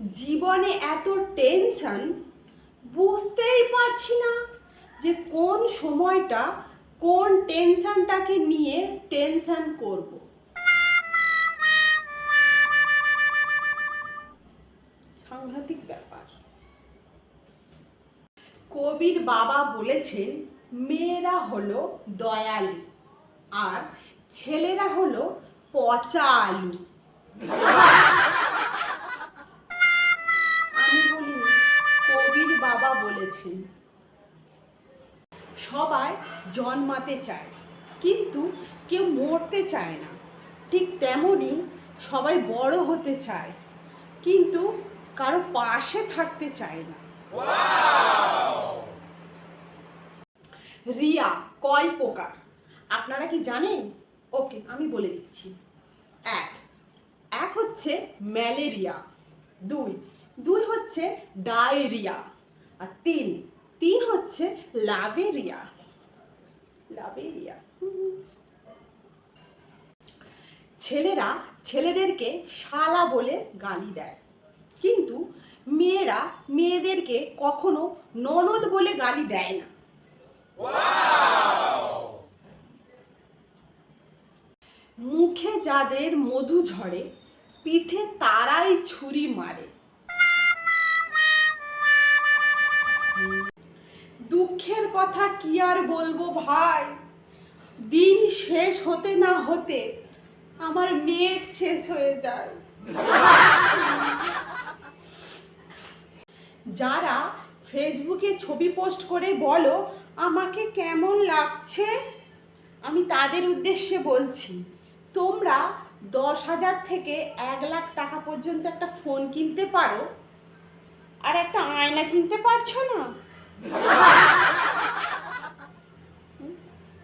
জীবনে এত টেনশন বুঝতেই পারছি না যে কোন সময়টা কোন টেনশনটাকে নিয়ে টেনশন করব। সাংঘাতিক ব্যাপার। কবির বাবা বলেছেন, মেয়েরা হলো দয়ালু আর ছেলেরা হলো পচা আলু বাবা বলেছেন। সবাই জন্মাতে চায়, কিন্তু কেউ মরতে চায় না। ঠিক তেমনই সবাই বড় হতে চায়, কিন্তু কারও পাশে থাকতে চায় না। রিয়া, কয় প্রকার? আপনারা কি জানেন? ওকে, আমি বলে দিচ্ছি। এক এক হচ্ছে ম্যালেরিয়া। দুই দুই হচ্ছে ডায়রিয়া। আর তিন তিন হচ্ছে লাভেরিয়া। লাভেরিয়া ছেলেরা ছেলেদেরকে শালা বলে গালি দেয়। কিন্তু মেয়েরা মেয়েদেরকে কখনো ননদ বলে গালি দেয় না। মুখে যাদের মধু ঝরে, পিঠে তারাই ছুরি মারে। কথা কি আর বলব ভাই? দিন শেষ হতে না হতে আমার নেট শেষ হয়ে যায়। যারা ফেসবুকে ছবি পোস্ট করে বলো আমাকে কেমন লাগছে? আমি তাদের উদ্দেশ্যে বলছি, তোমরা দশ হাজার থেকে এক লাখ টাকা পর্যন্ত একটা ফোন কিনতে পারো। আর একটা আয়না কিনতে পারছ না?